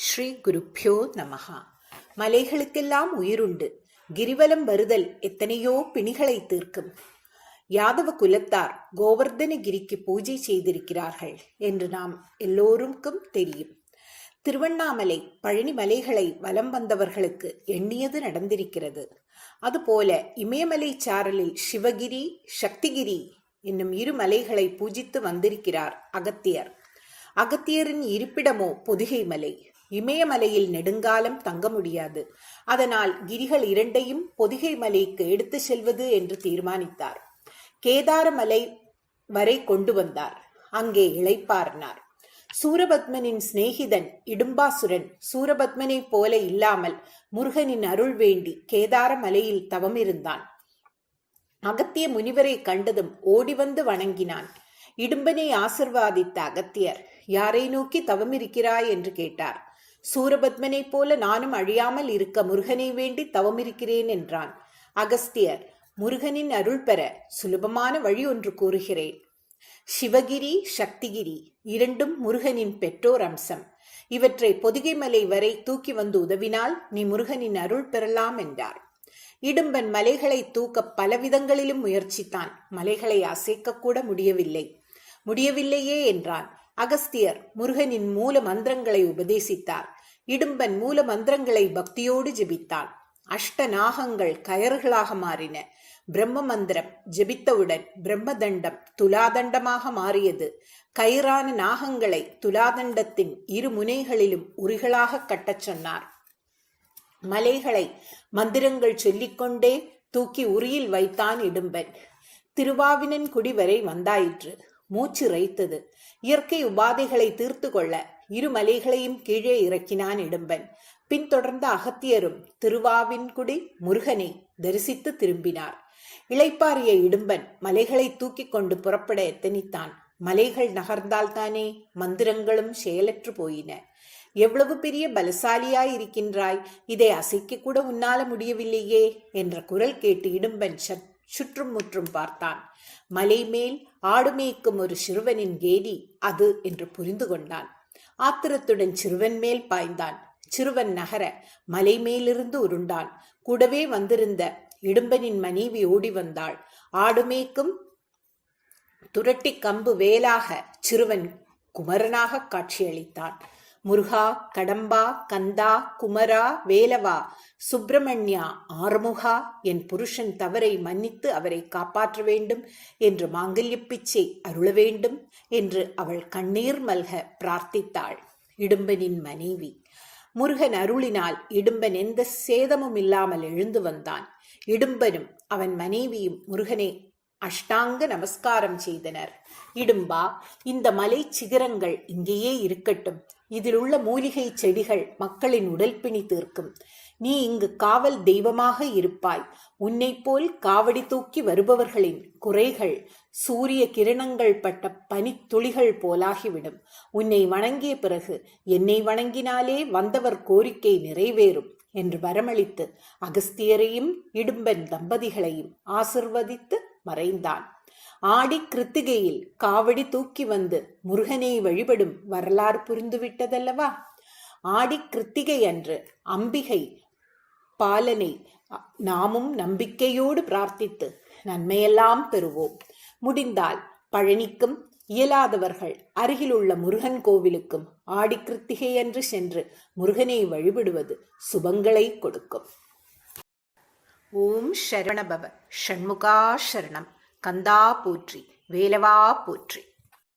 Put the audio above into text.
ஸ்ரீ குருப்பியோ நமகா மலைகளுக்கெல்லாம் உயிருண்டு. கிரிவலம் வருதல் எத்தனையோ பிணிகளை தீர்க்கும். யாதவ குலத்தார் கோவர்தனகிரிக்கு பூஜை செய்திருக்கிறார்கள் என்று நாம் எல்லோருக்கும் தெரியும். திருவண்ணாமலை பழனி மலைகளை வலம் வந்தவர்களுக்கு எண்ணியது நடந்திருக்கிறது. அதுபோல இமயமலை சாரலில் சிவகிரி சக்திகிரி என்னும் இரு மலைகளை பூஜித்து வந்திருக்கிறார் அகத்தியர். அகத்தியரின் இருப்பிடமோ பொதிகை மலை. இமயமலையில் நெடுங்காலம் தங்க முடியாது. அதனால் கிரிகள் இரண்டையும் பொதிகை மலைக்கு எடுத்து செல்வது என்று தீர்மானித்தார். கேதாரமலை வரை கொண்டு வந்தார். அங்கே இளைப்பாறினார். சூரபத்மனின் சிநேகிதன் இடும்பாசுரன் சூரபத்மனைப் போல இல்லாமல் முருகனின் அருள் வேண்டி கேதார மலையில் தவமிருந்தான். அகத்திய முனிவரை கண்டதும் ஓடி வந்து வணங்கினான். இடும்பனை ஆசிர்வாதித்த அகத்தியர் யாரை நோக்கி தவமிருக்கிறாய்? என்று கேட்டார். சூரபத்மனைப் போல நானும் அழியாமல் இருக்க முருகனை வேண்டி தவமிருக்கிறேன் என்றான். அகஸ்தியர் முருகனின் அருள் பெற சுலபமான வழி ஒன்று கூறுகிறேன். சிவகிரி சக்திகிரி இரண்டும் முருகனின் பெற்றோர் அம்சம். இவற்றை பொதிகைமலை வரை தூக்கி வந்து உதவினால் நீ முருகனின் அருள் பெறலாம் என்றார். இடும்பன் மலைகளை தூக்க பலவிதங்களிலும் முயற்சித்தான். மலைகளை அசைக்கக்கூட முடியவில்லை. முடியவில்லையே என்றான். அகஸ்தியர் முருகனின் மூல மந்திரங்களை உபதேசித்தார். இடும்பன் மூல மந்திரங்களை பக்தியோடு ஜெபித்தான் அஷ்ட நாகங்கள் கயறுகளாக மாறின. பிரம்ம மந்திரம் ஜெபித்தவுடன் பிரம்மதண்டம் துலாதண்டமாக மாறியது. கயிறான நாகங்களை துலாதண்டத்தின் இரு முனைகளிலும் உரிகளாக கட்டச் சொன்னார். மலைகளை மந்திரங்கள் சொல்லிக்கொண்டே தூக்கி உரியில் வைத்தான் இடும்பன். திருவாவினன் குடி வரை வந்தாயிற்று. மூச்சு ரைத்தது இயற்கை உபாதைகளை தீர்த்து கொள்ள இரு மலைகளையும் கீழே இறக்கினான் இடும்பன். பின்தொடர்ந்த அகத்தியரும் திருவாவின்குடி முருகனை தரிசித்து திரும்பினார். இளைப்பாறிய இடும்பன் மலைகளை தூக்கி கொண்டு புறப்பட எத்தனித்தான். மலைகள் நகர்ந்தால்தானே மந்திரங்களும் செயலற்று போயின. எவ்வளவு பெரிய பலசாலியாய் இருக்கின்றாய் இதை அசைக்க கூட உன்னால முடியவில்லையே என்ற குரல் கேட்டு இடும்பன் சுற்றும் முற்றும் பார்த்தான். மலை மேல் ஆடு மேய்க்கும் ஒரு சிறுவனின் கேடி அது என்று புரிந்து கொண்டான். ஆத்திரத்துடன் சிறுவன் மேல் பாய்ந்தான். சிறுவன் நகர மலை மேலிருந்து உருண்டான். கூடவே வந்திருந்த இடும்பனின் மனைவி ஓடி வந்தாள். ஆடுமேக்கும் துரட்டி கம்பு வேலாக சிறுவன் குமரனாக காட்சியளித்தான். முருகா கடம்பா கந்தா குமரா வேலவா சுப்பிரமணியா ஆறுமுகா என் புருஷன் தவறை மன்னித்து அவரை காப்பாற்ற வேண்டும் என்று மாங்கல்ய பிச்சை அருள வேண்டும் என்று அவள் கண்ணீர் மல்க பிரார்த்தித்தாள். இடும்பனின் மனைவி. முருகன் அருளினால் இடும்பன் எந்த சேதமும் இல்லாமல் எழுந்து வந்தான். இடும்பனும் அவன் மனைவியும் முருகனை அஷ்டாங்க நமஸ்காரம் செய்தனர். இடும்பா இந்த மலை சிகரங்கள் இங்கேயே இருக்கட்டும். இதில் உள்ள மூலிகை செடிகள் மக்களின் உடல்பிணி தீர்க்கும். நீ இங்கு காவல் தெய்வமாக இருப்பாய். உன்னை போல் காவடி தூக்கி வருபவர்களின் குறைகள் சூரிய கிரணங்கள் பட்ட பனித்துளிகள் போலாகிவிடும். உன்னை வணங்கிய பிறகு என்னை வணங்கினாலே வந்தவர் கோரிக்கை நிறைவேறும் என்று வரமளித்து அகஸ்தியரையும் இடும்பன் தம்பதிகளையும் ஆசிர்வதித்து மறைந்தான். ஆடி கிருத்திகையில் காவடி தூக்கி வந்து முருகனை வழிபடும் வரலாறு புரிந்துவிட்டதல்லவா? ஆடி கிருத்திகை அன்று அம்பிகை பாலனை நாமும் நம்பிக்கையோடு பிரார்த்தித்து நன்மையெல்லாம் பெறுவோம். முடிந்தால் பழனிக்கும் இயலாதவர்கள் அருகிலுள்ள முருகன் கோவிலுக்கும் ஆடி கிருத்திகை என்று சென்று முருகனை வழிபடுவது சுபங்களை கொடுக்கும். ஓம் சரவணபவ ஷண்முகா சரணம். கந்தா போற்றி. வேலவா போற்றி.